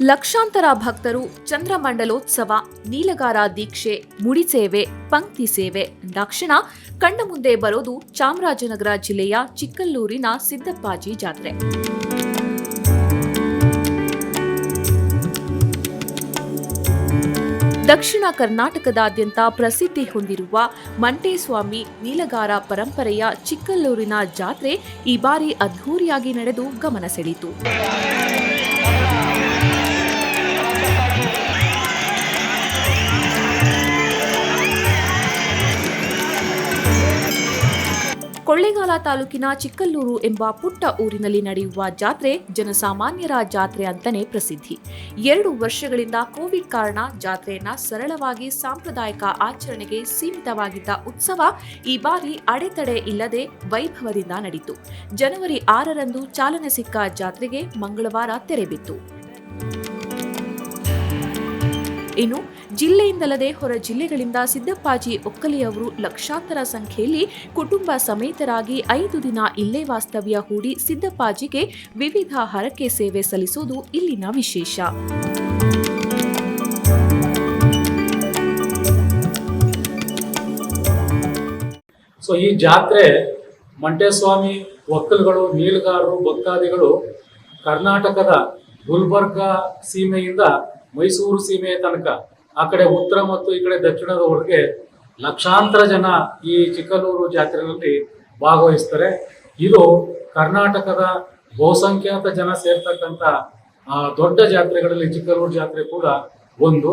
ಲಕ್ಷಾಂತರ ಭಕ್ತರು ಚಂದ್ರಮಂಡಲೋತ್ಸವ, ನೀಲಗಾರ ದೀಕ್ಷೆ ಮುಡಿಸೇವೆ ಪಂಕ್ತಿ ಸೇವೆ ಅಂದಾಕ್ಷಣ ಕಣ್ಣ ಮುಂದೆ ಬರೋದು ಚಾಮರಾಜನಗರ ಜಿಲ್ಲೆಯ ಚಿಕ್ಕಲ್ಲೂರಿನ ಸಿದ್ದಪ್ಪಾಜಿ ಜಾತ್ರೆ. ದಕ್ಷಿಣ ಕರ್ನಾಟಕದಾದ್ಯಂತ ಪ್ರಸಿದ್ಧಿ ಹೊಂದಿರುವ ಮಂಟೇಸ್ವಾಮಿ ನೀಲಗಾರ ಪರಂಪರೆಯ ಚಿಕ್ಕಲ್ಲೂರಿನ ಜಾತ್ರೆ ಈ ಬಾರಿ ಅದ್ಧೂರಿಯಾಗಿ ನಡೆದು ಗಮನ ಸೆಳೀತು ಕೊಳ್ಳೇಗಾಲ ತಾಲೂಕಿನ ಚಿಕ್ಕಲ್ಲೂರು ಎಂಬ ಪುಟ್ಟ ಊರಿನಲ್ಲಿ ನಡೆಯುವ ಜಾತ್ರೆ ಜನಸಾಮಾನ್ಯರ ಜಾತ್ರೆ ಅಂತಾನೆ ಪ್ರಸಿದ್ಧಿ. ಎರಡು ವರ್ಷಗಳಿಂದ ಕೋವಿಡ್ ಕಾರಣ ಜಾತ್ರೆಯನ್ನ ಸರಳವಾಗಿ ಸಾಂಪ್ರದಾಯಿಕ ಆಚರಣೆಗೆ ಸೀಮಿತವಾಗಿದ್ದ ಉತ್ಸವ ಈ ಬಾರಿ ಅಡೆತಡೆ ಇಲ್ಲದೆ ವೈಭವದಿಂದ ನಡೆಯಿತು ಜನವರಿ ಆರರಂದು ಚಾಲನೆ ಸಿಕ್ಕ ಜಾತ್ರೆಗೆ ಮಂಗಳವಾರ ತೆರೆಬಿತ್ತು ಇನ್ನು ಜಿಲ್ಲೆಯಿಂದಲ್ಲದೆ ಹೊರ ಜಿಲ್ಲೆಗಳಿಂದ ಸಿದ್ದಪ್ಪಾಜಿ ಒಕ್ಕಲಿಯವರು ಲಕ್ಷಾಂತರ ಸಂಖ್ಯೆಯಲ್ಲಿ ಕುಟುಂಬ ಸಮೇತರಾಗಿ ಐದು ದಿನ ಇಲ್ಲೇ ವಾಸ್ತವ್ಯ ಹೂಡಿ ಸಿದ್ದಪ್ಪಾಜಿಗೆ ವಿವಿಧ ಹರಕೆ ಸೇವೆ ಸಲ್ಲಿಸುವುದು ಇಲ್ಲಿನ ವಿಶೇಷ. ಸೊ ಈ ಜಾತ್ರೆ ಮಂಟೇಸ್ವಾಮಿ ಒಕ್ಕಲುಗಳು ನೀಲಗಾರರು ಭಕ್ತಾದಿಗಳು ಕರ್ನಾಟಕದ ಗುಲ್ಬರ್ಗ ಸೀಮೆಯಿಂದ ಮೈಸೂರು ಸೀಮೆಯ ತನಕ, ಆ ಕಡೆ ಉತ್ತರ ಮತ್ತು ಈ ಕಡೆ ದಕ್ಷಿಣದವರೆಗೆ ಲಕ್ಷಾಂತರ ಜನ ಈ ಚಿಕ್ಕಲೂರು ಜಾತ್ರೆಯಲ್ಲಿ ಭಾಗವಹಿಸ್ತಾರೆ. ಇದು ಕರ್ನಾಟಕದ ಬಹುಸಂಖ್ಯಾತ ಜನ ಸೇರ್ತಕ್ಕಂಥ ದೊಡ್ಡ ಜಾತ್ರೆಗಳಲ್ಲಿ ಚಿಕ್ಕಲೂರು ಜಾತ್ರೆ ಕೂಡ ಒಂದು.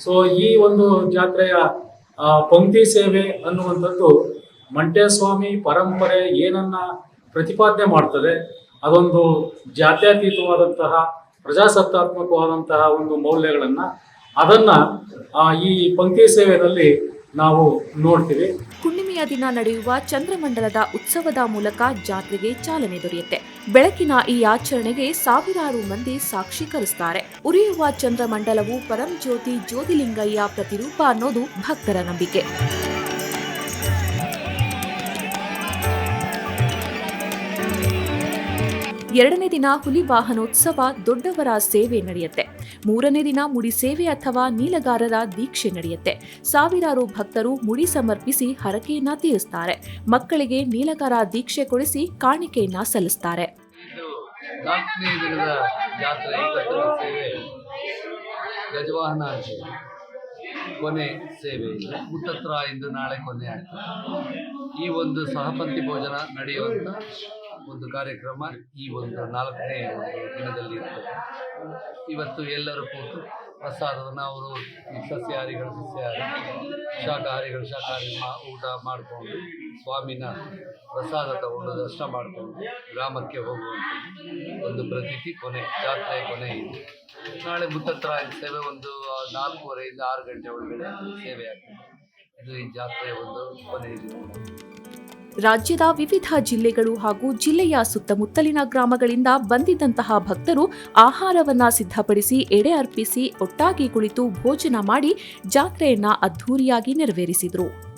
ಸೊ ಈ ಒಂದು ಜಾತ್ರೆಯ ಪಂಕ್ತಿ ಸೇವೆ ಅನ್ನುವಂಥದ್ದು ಮಂಟೇಸ್ವಾಮಿ ಪರಂಪರೆ ಏನನ್ನ ಪ್ರತಿಪಾದನೆ ಮಾಡ್ತದೆ, ಅದೊಂದು ಜಾತ್ಯತೀತವಾದಂತಹ ಪ್ರಜಾಸತ್ತಾತ್ಮಕವಾದಂತಹ ಒಂದು ಮೌಲ್ಯಗಳನ್ನ ಅದನ್ನ ಈ ಪಂಕ್ತಿ ಸೇವೆಯಲ್ಲಿ ನಾವು ನೋಡ್ತೀವಿ. ಹುಣ್ಣಿಮೆಯ ದಿನ ನಡೆಯುವ ಚಂದ್ರಮಂಡಲದ ಉತ್ಸವದ ಮೂಲಕ ಜಾತ್ರೆಗೆ ಚಾಲನೆ ದೊರೆಯುತ್ತೆ. ಬೆಳಕಿನ ಈ ಆಚರಣೆಗೆ ಸಾವಿರಾರು ಮಂದಿ ಸಾಕ್ಷೀಕರಿಸುತ್ತಾರೆ ಉರಿಯುವ ಚಂದ್ರಮಂಡಲವು ಪರಂಜ್ಯೋತಿ ಜ್ಯೋತಿಲಿಂಗಯ್ಯ ಪ್ರತಿರೂಪ ಅನ್ನೋದು ಭಕ್ತರ ನಂಬಿಕೆ. ಎರಡನೇ ದಿನ ಹುಲಿ ವಾಹನೋತ್ಸವ ದೊಡ್ಡವರ ಸೇವೆ ನಡೆಯುತ್ತೆ. ಮೂರನೇ ದಿನ ಮುಡಿ ಸೇವೆ ಅಥವಾ ನೀಲಗಾರರ ದೀಕ್ಷೆ ನಡೆಯುತ್ತೆ. ಸಾವಿರಾರು ಭಕ್ತರು ಮುಡಿ ಸಮರ್ಪಿಸಿ ಹರಕೆಯನ್ನ ತೀರಿಸ್ತಾರೆ. ಮಕ್ಕಳಿಗೆ ನೀಲಗಾರ ದೀಕ್ಷೆ ಕೊಡಿಸಿ ಕಾಣಿಕೆಯನ್ನ ಸಲ್ಲಿಸ್ತಾರೆ. ಗಜವಾಹನ ಕೊನೆ ಸೇವೆ. ಮುತ್ತತ್ರ ಇಂದು ನಾಳೆ ಕೊನೆ ಆಗ್ತದೆ. ಈ ಒಂದು ಸಹಪಂಥಿ ಭೋಜನ ನಡೆಯುವಂಥ ಒಂದು ಕಾರ್ಯಕ್ರಮ ಈ ಒಂದು ನಾಲ್ಕನೇ ಒಂದು ದಿನದಲ್ಲಿ ಇರ್ತದೆ. ಇವತ್ತು ಎಲ್ಲರೂ ಕೂತು ಪ್ರಸಾದವನ್ನು ಅವರು ಈ ಸಸ್ಯಾಹಾರಿಗಳು, ಸಸ್ಯಾಹಾರಿ, ಶಾಖಾಹಾರಿಗಳು, ಶಾಖಾಹಾರಿ ಮಾ, ಊಟ ಮಾಡಿಕೊಂಡು ಸ್ವಾಮಿನ ಪ್ರಸಾದ ತಗೊಂಡು ದರ್ಶನ ಮಾಡಿಕೊಂಡು ಗ್ರಾಮಕ್ಕೆ ಹೋಗುವಂಥದ್ದು ಒಂದು ಪ್ರತೀತಿ ಕೊನೆ, ಜಾತ್ರೆ ಕೊನೆ ಇದೆ. ನಾಳೆ ಮುತ್ತತ್ರ ಸೇವೆ ಒಂದು ನಾಲ್ಕೂವರೆಯಿಂದ ಆರು ಗಂಟೆ ಒಳಗಡೆ ಸೇವೆ ಆಗ್ತದೆ. ಇದು ಈ ಜಾತ್ರೆಯ ಒಂದು ಕೊನೆ ದಿನ. ರಾಜ್ಯದ ವಿವಿಧ ಜಿಲ್ಲೆಗಳು ಹಾಗೂ ಜಿಲ್ಲೆಯ ಸುತ್ತಮುತ್ತಲಿನ ಗ್ರಾಮಗಳಿಂದ ಬಂದಿದ್ದಂತಹ ಭಕ್ತರು ಆಹಾರವನ್ನ ಸಿದ್ಧಪಡಿಸಿ ಎಡೆ ಅರ್ಪಿಸಿ ಒಟ್ಟಾಗಿ ಕುಳಿತು ಭೋಜನ ಮಾಡಿ ಜಾತ್ರೆಯನ್ನ ಅದ್ಧೂರಿಯಾಗಿ ನೆರವೇರಿಸಿದರು.